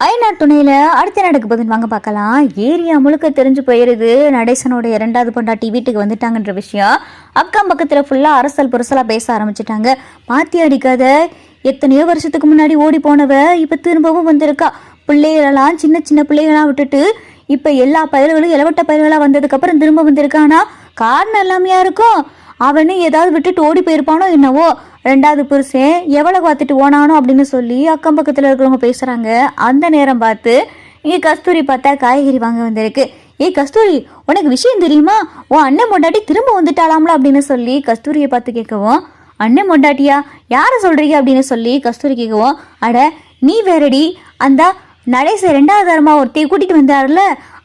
ஐநா துணையில அடுத்த நடக்க போகுதுன்னு வாங்க பார்க்கலாம். ஏரியா முழுக்க தெரிஞ்சு போயிருது. நடேசனோட இரண்டாவது பொண்டாட்டி வீட்டுக்கு வந்துட்டாங்கன்ற விஷயம். அக்கம் பக்கத்துல ஃபுல்லா அரசல் புரசலா பேச ஆரம்பிச்சிட்டாங்க. பாத்தி அடிக்காத. எத்தனையோ வருஷத்துக்கு முன்னாடி ஓடி போனவ இப்ப திரும்பவும் வந்திருக்கா. பிள்ளைகளெல்லாம் சின்ன சின்ன பிள்ளைகளாம் விட்டுட்டு இப்ப எல்லா பயிர்களும் இளவட்ட பயல்களா வந்ததுக்கு அப்புறம் திரும்ப வந்திருக்கானா? காரணம் எல்லாமையா இருக்கும் அவனு ஏதாவது விட்டுட்டு ஓடி போயிருப்பானோ என்னவோ? ரெண்டாவது புருஷன் எவ்வளோ பார்த்துட்டு ஓனானோ அப்படின்னு சொல்லி அக்கம் பக்கத்தில் இருக்கிறவங்க பேசுகிறாங்க அந்த நேரம் பார்த்து இங்கே கஸ்தூரி பார்த்தா காய்கறி வாங்க வந்திருக்கு. ஏய் கஸ்தூரி உனக்கு விஷயம் தெரியுமா? உன் அண்ணன் மொண்டாட்டி திரும்ப வந்துட்டாளாம்ல அப்படின்னு சொல்லி கஸ்தூரியை பார்த்து கேட்கவும் அண்ணன் மொண்டாட்டியா யாரை சொல்கிறீங்க அப்படின்னு சொல்லி கஸ்தூரி கேட்கவும் அட நீ வேறடி. அந்த நடேச ரெண்டாவது தரமா ஒருத்தி கூட்டிட்டு வந்தாருல?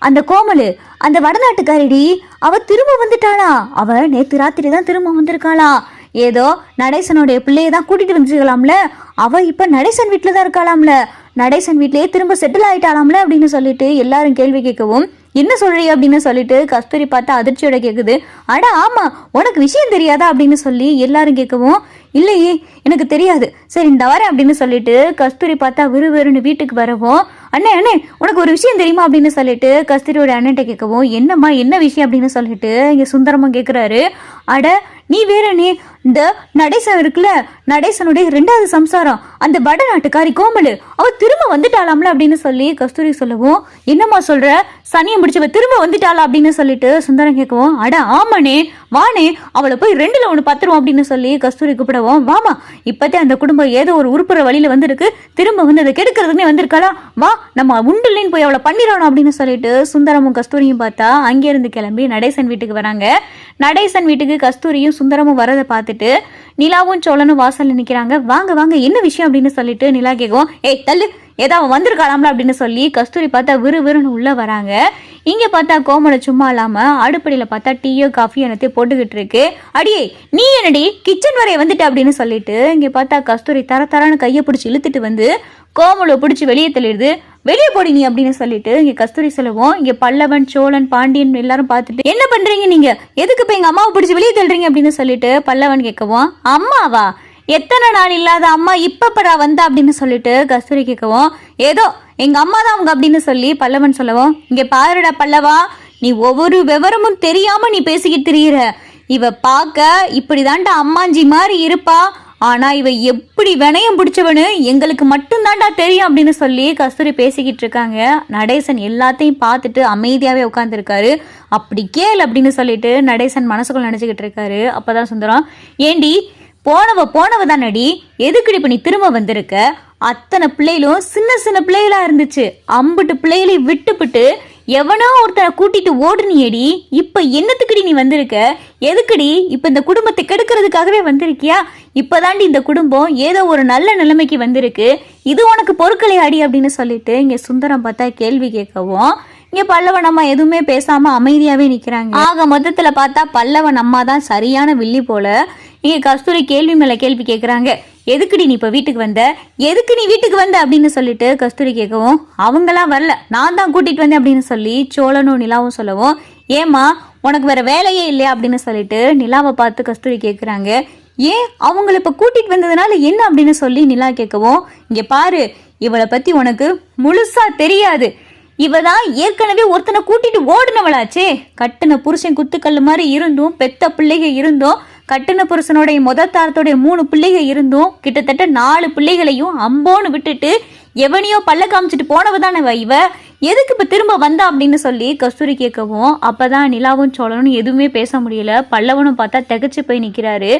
அந்த கோமலு அந்த வடநாட்டுக்காரிடி அவ திரும்ப வந்துட்டாளா? அவ நேத்து ராத்திரி தான் திரும்ப வந்திருக்காளா? ஏதோ நடேசனுடைய பிள்ளையை தான் கூட்டிட்டு வந்துருக்கலாம்ல. அவ இப்ப நடேசன் வீட்டில் தான் இருக்காளாம்ல. நடேசன் வீட்லயே திரும்ப செட்டில் ஆயிட்டாளாம்ல அப்படின்னு சொல்லிட்டு எல்லாரும் கேள்வி கேட்கவும் என்ன சொல்றீ? அப்படின்னு சொல்லிட்டு கஸ்தூரி பார்த்தா அதிர்ச்சியோட கேக்குது. அட ஆமா உனக்கு விஷயம் தெரியாதா? அப்படின்னு சொல்லி எல்லாரும் கேட்கவும் இல்லையே எனக்கு தெரியாது. சரி இந்த வரேன் அப்படின்னு சொல்லிட்டு கஸ்தூரி பார்த்தா விறுவிறுன்னு வீட்டுக்கு வரவும் அண்ணே அண்ணே உனக்கு ஒரு விஷயம் தெரியுமா? அப்படின்னு சொல்லிட்டு கஸ்தூரியோட அண்ணன்ட்ட கேட்கவும் என்னம்மா என்ன விஷயம்? அப்படின்னு சொல்லிட்டு இங்க சுந்தரமும் கேட்குறாரு அட நீ வேற நீ இந்த நடேசன் இருக்குல்ல நடேசனுடைய ரெண்டாவது சம்சாரம் அந்த வட நாட்டுக்காரி கோமலு அவ திரும்ப வந்துட்டாளாம்ல அப்படின்னு சொல்லி கஸ்தூரி சொல்லவும் என்னம்மா சொல்ற? சனியை முடிச்சவ திரும்ப வந்துட்டாளா அப்படின்னு சொல்லிட்டு சுந்தரம் கேட்கவும் அட ஆமாண்ணே வானே அவளை போய் ரெண்டுல ஒன்று பத்துருவோம் அப்படின்னு சொல்லி கஸ்தூரி கூப்பிடவும் வாமா இப்பத்தே அந்த குடும்பம் ஏதோ ஒரு உருப்புற வழியில வந்திருக்கு திரும்ப வந்து அதை கெடுக்கிறதுக்குனே வந்திருக்காளா வா நம்ம உண்டுலேன்னு போய் அவளை பண்ணிடணும் அப்படின்னு சொல்லிட்டு சுந்தரமும் கஸ்தூரியும் பார்த்தா அங்கேருந்து கிளம்பி நடேசன் வீட்டுக்கு வராங்க. நடேசன் வீட்டுக்கு கஸ்தூரியும் சுந்தரமும் வரதை பார்த்துட்டு நிலாவும் சோழனும் வாசல்ல நிக்கிறாங்க. வாங்க வாங்க என்ன விஷயம் அப்படின்னு சொல்லிட்டு நிலா கேட்கும் ஏய் தள்ளு. ஏதோ அவன் வந்திருக்காளாம்ல அப்படின்னு சொல்லி கஸ்தூரி பார்த்தா விறு விறுன்னு உள்ள வராங்க. இங்க பார்த்தா கோமலை சும்மா இல்லாம அடுப்படியில பார்த்தா டீயோ காஃபியோ என்னத்தையும் போட்டுக்கிட்டு இருக்கு. அடியே நீ என்னடி? கிச்சன் வரைய வந்துட்ட அப்படின்னு சொல்லிட்டு இங்க பார்த்தா கஸ்தூரி தர தரன்னு கையை பிடிச்சி இழுத்துட்டு வந்து கோமலை பிடிச்சி வெளியே தள்ளிடுது. வெளியே போடி நீ அப்படின்னு சொல்லிட்டு இங்க கஸ்தூரி சொல்லுவோம் இங்க பல்லவன் சோழன் பாண்டியன் எல்லாரும் பார்த்துட்டு என்ன பண்றீங்க நீங்க? எதுக்கு இப்ப எங்க அம்மாவை பிடிச்சி வெளியே தள்ளுறீங்க? அப்படின்னு சொல்லிட்டு பல்லவன் கேட்கவும் அம்மாவா? எத்தனை நாள் இல்லாத அம்மா இப்பப்படா வந்தா? அப்படின்னு சொல்லிட்டு கஸ்தூரி கேட்கவும் ஏதோ எங்க அம்மா தான் அவங்க அப்படின்னு சொல்லி பல்லவன் சொல்லவும் இங்க பாருடா பல்லவா நீ ஒவ்வொரு விவரமும் தெரியாம நீ பேசிக்கிட்டு தெரியுற. இவ பார்க்க இப்படிதான்டா அம்மாஞ்சி மாதிரி இருப்பா. ஆனா இவ எப்படி வினயம் பிடிச்சவனு எங்களுக்கு மட்டும்தான்டா தெரியும் அப்படின்னு சொல்லி கஸ்தூரி பேசிக்கிட்டு இருக்காங்க. நடேசன் எல்லாத்தையும் பார்த்துட்டு அமைதியாவே உட்காந்துருக்காரு அப்படி கேள் அப்படின்னு சொல்லிட்டு நடேசன் மனசுக்குள்ள நினைச்சுக்கிட்டு இருக்காரு. அப்பதான் சுந்தரம் ஏண்டி போனவ போனவ தானடி எதுக்குடி இப்ப நீ திரும்ப வந்திருக்க? அத்தனை பிள்ளைகளும் சின்ன சின்ன பிள்ளைகளா இருந்துச்சு. அம்புட்டு பிள்ளைகளை விட்டுப்புட்டு எவனோ ஒருத்தனை கூட்டிட்டு ஓடுனியடி இப்ப என்னத்துக்குடி நீ வந்திருக்க? எதுக்குடி? இப்ப இந்த குடும்பத்தை கெடுக்கிறதுக்காகவே வந்திருக்கியா? இப்பதாண்டி இந்த குடும்பம் ஏதோ ஒரு நல்ல நிலைமைக்கு வந்திருக்கு. இது உனக்கு பொருட்களை அடி அப்படின்னு சொல்லிட்டு இங்க சுந்தரம் பார்த்தா கேள்வி கேட்கவும் இங்க பல்லவன் அம்மா எதுவுமே பேசாம அமைதியாவே நிக்கிறாங்க. ஆக மொத்தத்துல பார்த்தா பல்லவன் அம்மா தான் சரியான வில்லி போல. இங்க கஸ்தூரி கேள்வி மேல கேள்வி கேட்குறாங்க எதுக்குடி நீ இப்போ வீட்டுக்கு வந்த? எதுக்கு நீ வீட்டுக்கு வந்த அப்படின்னு சொல்லிட்டு கஸ்தூரி கேட்கவும் அவங்களாம் வரல. நான் தான் கூட்டிகிட்டு வந்தேன் அப்படின்னு சொல்லி சோழனும் நிலாவும் சொல்லவும் ஏமா உனக்கு வேற வேலையே இல்லையா? அப்படின்னு சொல்லிட்டு நிலாவை பார்த்து கஸ்தூரி கேட்குறாங்க ஏன்? அவங்கள இப்போ கூட்டிகிட்டு வந்ததுனால என்ன? அப்படின்னு சொல்லி நிலா கேட்கவும் இங்கே பாரு இவளை பற்றி உனக்கு முழுசாக தெரியாது. இவ தான் ஏற்கனவே ஒருத்தனை கூட்டிட்டு ஓடினவளாச்சே. கட்டின புருஷன் குத்துக்கல்லு மாதிரி இருந்தும் பெத்த பிள்ளைக இருந்தும் கட்டுன புருஷனுடைய முத தாரத்தோடைய மூணு பிள்ளைகள் இருந்தும் கிட்டத்தட்ட நாலு பிள்ளைகளையும் அம்போன்னு விட்டுட்டு எவனையோ பல்ல காமிச்சிட்டு போனவ தானே இவ எதுக்கு இப்ப திரும்ப வந்தா அப்படின்னு சொல்லி கஸ்தூரி கேட்கவும் அப்பதான் நிலாவும் சோழனும் எதுவுமே பேச முடியல. பல்லவனும் பார்த்தா திகச்சு போய் நிக்கிறாரு.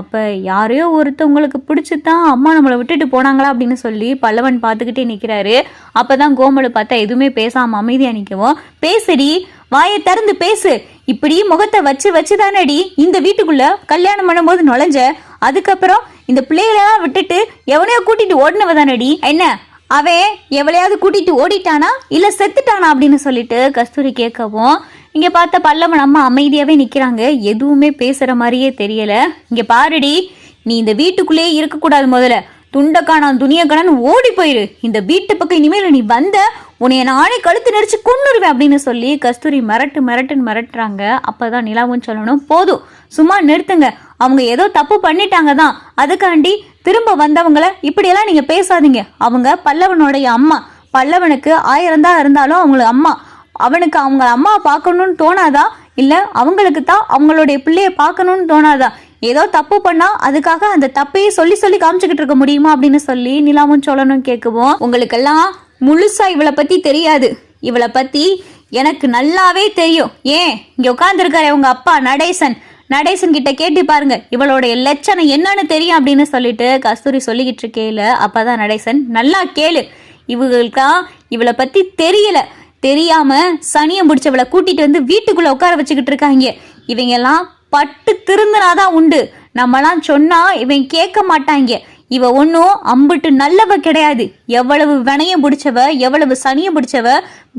அப்ப யாரையோ ஒருத்தவங்களுக்கு பிடிச்சி தான் அம்மா நம்மளை விட்டுட்டு போனாங்களா அப்படின்னு சொல்லி பல்லவன் பார்த்துக்கிட்டே நிக்கிறாரு. அப்பதான் கோமலு பார்த்தா எதுவுமே பேசாம அமைதியா நிற்கவும் பேசுடி வாயை திறந்து பேசு. இப்படி முகத்தை வச்சு வச்சு தானடி இந்த வீட்டுக்குள்ள கல்யாணம் பண்ணும்போது நுழைஞ்ச. அதுக்கப்புறம் இந்த பிள்ளைகளெல்லாம் விட்டுட்டு எவனையோ கூட்டிட்டு ஓடினவ தானடி. என்ன? அவன் எவளையாவது கூட்டிட்டு ஓடிட்டானா? இல்ல செத்துட்டானா அப்படின்னு சொல்லிட்டு கஸ்தூரி கேட்கவும் இங்க பார்த்த பல்லவன் அம்மா அமைதியாவே நிக்கிறாங்க. எதுவுமே பேசுற மாதிரியே தெரியல. இங்க பாருடி நீ இந்த வீட்டுக்குள்ளேயே இருக்கக்கூடாது முதல்ல. துண்டக்கானான் துணியக்கானான் ஓடி போயிரு. இந்த வீட்டு பக்கம் இனிமேல் நீ வந்த உன்னைய நானே கழுத்து நெரிச்சு கொண்டுருவேன் அப்படின்னு சொல்லி கஸ்தூரி மிரட்டு மிரட்டுன்னு மிரட்டுறாங்க. அப்பதான் நிலாவும் சொல்லணும் போதும். சும்மா நிறுத்துங்க. அவங்க ஏதோ தப்பு பண்ணிட்டாங்க தான் அதுக்காண்டி திரும்ப வந்தவங்கள இப்படியெல்லாம் நீங்கள் பேசாதீங்க. அவங்க பல்லவனுடைய அம்மா. பல்லவனுக்கு ஆயிரம் தான் இருந்தாலும் அவங்களுக்கு அம்மா. அவனுக்கு அவங்க அம்மா பார்க்கணும்னு தோணாதா? இல்லை அவங்களுக்கு தான் அவங்களுடைய பிள்ளையை பார்க்கணும்னு தோணாதா? ஏதோ தப்பு பண்ணா அதுக்காக அந்த தப்பையே சொல்லி சொல்லி காமிச்சுக்கிட்டு இருக்க முடியுமா அப்படின்னு சொல்லி நிலாவும் சோழனும் கேட்குவோம். உங்களுக்கெல்லாம் முழுசா இவளை பத்தி தெரியாது. இவளை பத்தி எனக்கு நல்லாவே தெரியும். ஏன்? இங்க உட்காந்துருக்காரு உங்க அப்பா நடேசன். நடேசன் கிட்ட கேட்டு பாருங்க. இவளோட லட்சணம் என்னன்னு தெரியும் அப்படின்னு சொல்லிட்டு கஸ்தூரி சொல்லிக்கிட்டு இருக்கேல அப்பதான் நடேசன் நல்லா கேளு. இவங்களுக்கா இவளை பத்தி தெரியல. தெரியாம சனியம் பிடிச்சவளை கூட்டிட்டு வந்து வீட்டுக்குள்ள உட்கார வச்சுக்கிட்டு இருக்காங்க. இவங்க எல்லாம் பட்டு திருந்தினாதான் உண்டு. நம்மலாம் சொன்னா இவன் கேட்க மாட்டாங்க. இவ ஒன்றும் அம்புட்டு நல்லவ கிடையாது. எவ்வளவு வினையம் பிடிச்சவ எவ்வளவு சனியம் பிடிச்சவ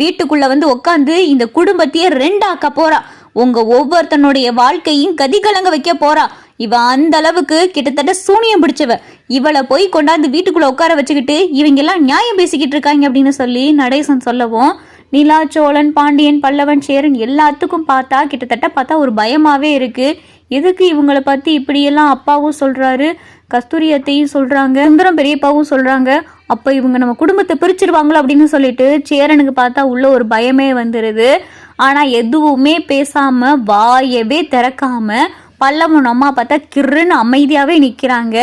வீட்டுக்குள்ள வந்து உட்காந்து இந்த குடும்பத்தையே ரெண்டாக்க போறா. உங்க ஒவ்வொருத்தனுடைய வாழ்க்கையும் கதிகலங்க வைக்க போறா. இவ அந்த அளவுக்கு கிட்டத்தட்ட சூனியம் பிடிச்சவ. இவளை போய் கொண்டாந்து வீட்டுக்குள்ள உட்கார வச்சுக்கிட்டு இவங்க எல்லாம் நியாயம் பேசிக்கிட்டு இருக்காங்க அப்படின்னு சொல்லி நடேசன் சொல்லவும் நிலா சோழன் பாண்டியன் பல்லவன் சேரன் எல்லாத்துக்கும் பார்த்தா கிட்டத்தட்ட பார்த்தா ஒரு பயமாவே இருக்கு. எதுக்கு இவங்களை பத்தி இப்படியெல்லாம் அப்பாவும் சொல்றாரு கஸ்தூரி அத்தையும் சொல்றாங்க சுந்தரம் பெரியப்பாவும் சொல்றாங்க. அப்ப இவங்க நம்ம குடும்பத்தை பிரிச்சிருவாங்களோ அப்படின்னு சொல்லிட்டு சேரனுக்கு பார்த்தா உள்ள ஒரு பயமே வந்துருது. ஆனா எதுவுமே பேசாம வாயவே திறக்காம பல்லவன் அம்மா பார்த்தா கிறுன்னு அமைதியாவே நிக்கிறாங்க.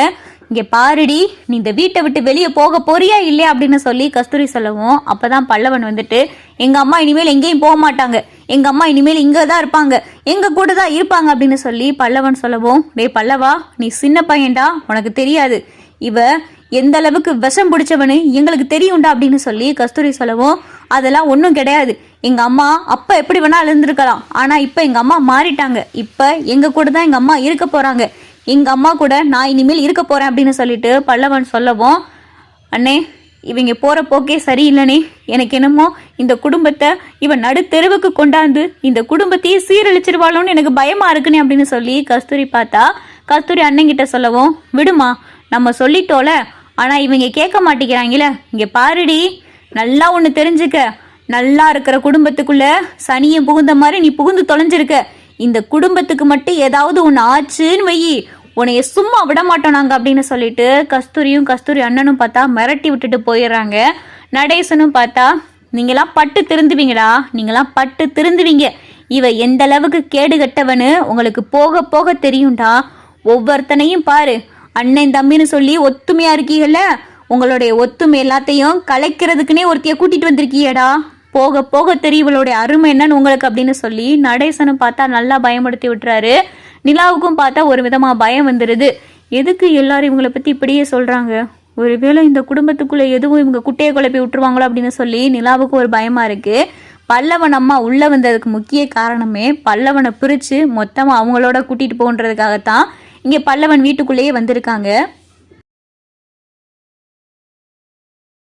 இங்கே பாருடி நீ இந்த வீட்டை விட்டு வெளியே போக போறியா இல்லையா அப்படின்னு சொல்லி கஸ்தூரி சொல்லவும் அப்பதான் பல்லவன் வந்துட்டு எங்க அம்மா இனிமேல் எங்கேயும் போக மாட்டாங்க. எங்க அம்மா இனிமேல் இங்கே தான் இருப்பாங்க. எங்க கூட தான் இருப்பாங்க. அப்படின்னு சொல்லி பல்லவன் சொல்லவும் டேய் பல்லவா நீ சின்ன பையன்டா உனக்கு தெரியாது. இவ எந்த அளவுக்கு விஷம் பிடிச்சவனு எங்களுக்கு தெரியும்டா. அப்படின்னு சொல்லி கஸ்தூரி சொல்லவும் அதெல்லாம் ஒன்றும் கிடையாது. எங்கள் அம்மா அப்போ எப்படி வேணால் இருந்திருக்கலாம். ஆனால் இப்போ எங்கள் அம்மா மாறிட்டாங்க. இப்போ எங்கள் கூட தான் எங்கள் அம்மா இருக்க போகிறாங்க எங்க அம்மா கூட நான் இனிமேல் இருக்க போறேன் அப்படின்னு சொல்லிட்டு பல்லவன் சொல்லவும் அண்ணே இவங்க போற போக்கே சரியில்லைனே. எனக்கு என்னமோ இந்த குடும்பத்தை இவன் நடுத்தெருவுக்கு கொண்டாந்து இந்த குடும்பத்தையே சீரழிச்சிருவாளோன்னு எனக்கு பயமா இருக்குன்னு அப்படின்னு சொல்லி கஸ்தூரி பார்த்தா கஸ்தூரி அண்ணங்கிட்ட சொல்லவும் விடுமா நம்ம சொல்லிட்டோல. ஆனா இவங்க கேட்க மாட்டேங்கிறாங்களே. இங்க பாருடி நல்லா ஒன்று தெரிஞ்சுக்க. நல்லா இருக்கிற குடும்பத்துக்குள்ள சனியை புகுந்த மாதிரி நீ புகுந்து தொலைஞ்சிருக்க. இந்த குடும்பத்துக்கு மட்டும் ஏதாவது ஒன்று ஆச்சுன்னு வையி உன்னைய சும்மா விட மாட்டோம் நாங்கள் அப்படின்னு சொல்லிட்டு கஸ்தூரியும் கஸ்தூரி அண்ணனும் பார்த்தா மிரட்டி விட்டுட்டு போயிடுறாங்க. நடேசனும் பார்த்தா நீங்களாம் பட்டு திருந்துவீங்களா? நீங்களாம் பட்டு திருந்துவீங்க. இவ எந்த அளவுக்கு கேடு கட்டவனு உங்களுக்கு போக போக தெரியும்டா. ஒவ்வொருத்தனையும் பாரு. அண்ணன் தம்பின்னு சொல்லி ஒத்துமையா இருக்கீங்கல்ல உங்களுடைய ஒத்துமை எல்லாத்தையும் கலைக்கிறதுக்குனே ஒருத்தைய கூட்டிட்டு வந்திருக்கீயடா. போக போக தெரியும் இவளுடைய அருமை என்னன்னு உங்களுக்கு அப்படின்னு சொல்லி நடேசனும் பார்த்தா நல்லா பயமுடுத்தி விட்டுறாரு. நிலாவுக்கும் பார்த்தா ஒரு விதமாக பயம் வந்துடுது எதுக்கு எல்லாரும் இவங்களை பற்றி இப்படியே சொல்கிறாங்க ஒருவேளை இந்த குடும்பத்துக்குள்ளே எதுவும் இவங்க குட்டையை குழப்பி விட்டுருவாங்களோ அப்படின்னு சொல்லி நிலாவுக்கு ஒரு பயமாக இருக்குது பல்லவன் அம்மா உள்ளே வந்ததுக்கு முக்கிய காரணமே பல்லவனை பிரித்து மொத்தமாக அவங்களோட கூட்டிகிட்டு போகன்றதுக்காகத்தான் இங்கே பல்லவன் வீட்டுக்குள்ளேயே வந்திருக்காங்க.